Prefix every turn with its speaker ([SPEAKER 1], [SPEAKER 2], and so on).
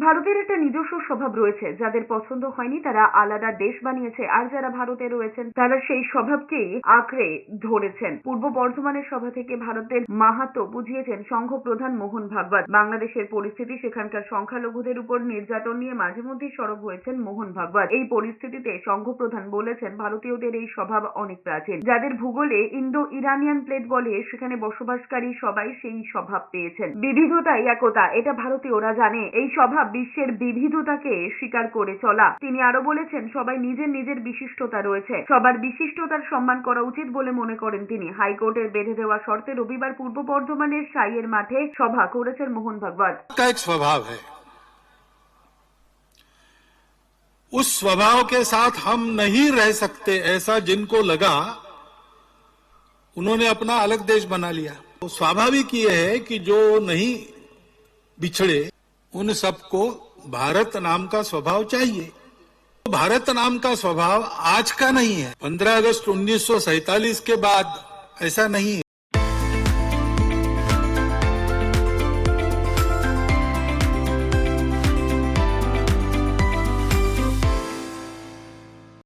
[SPEAKER 1] ভারতের একটা নিজস্ব স্বভাব রয়েছে। যাদের পছন্দ হয়নি, তারা আলাদা দেশ বানিয়েছে। আর যারা ভারতে রয়েছেন, তারা সেই স্বভাবকেই আঁকড়ে ধরেছেন। পূর্ব বর্ধমানের সভা থেকে ভারতের মাহাতো বুঝিয়েছেন সংঘ প্রধান মোহন ভাগবত। বাংলাদেশের পরিস্থিতি, সেখানকার সংখ্যালঘুদের উপর নির্যাতন নিয়ে মাঝে মধ্যেই সরব হয়েছেন মোহন ভাগবত। এই পরিস্থিতিতে সংঘ প্রধান বলেছেন, ভারতীয়দের এই স্বভাব অনেক প্রাচীন। যাদের ভূগোলে ইন্দো ইরানিয়ান প্লেট বলে, সেখানে বসবাসকারী সবাই সেই স্বভাব পেয়েছেন। বিবিধতাই একতা, এটা ভারতীয়রা জানে। এই স্বভাব বিশ্বের বিবিধতাকে স্বীকার করে চলা তিনি আরো বলেছেন সবাই নিজের নিজের বিশিষ্টতা রয়েছে সবার বিশিষ্টতার সম্মান করা উচিত বলে মনে করেন তিনি হাইকোর্টের বেঁধে দেওয়া শর্তে রবিবার পূর্ব বর্ধমানের সাইয়ের মাঠে সভা করেছেন মোহন ভাগবত
[SPEAKER 2] का एक स्वभाव है उस स्वभाव के साथ हम नहीं रह सकते ऐसा जिनको लगा उन्होंने अपना अलग देश बना लिया तो स्वाभाविक ये है कि जो नहीं बिछड़े उन सबको भारत नाम का स्वभाव चाहिए। भारत नाम का स्वभाव आज का नहीं है। 15 अगस्त उन्नीस के बाद ऐसा नहीं है।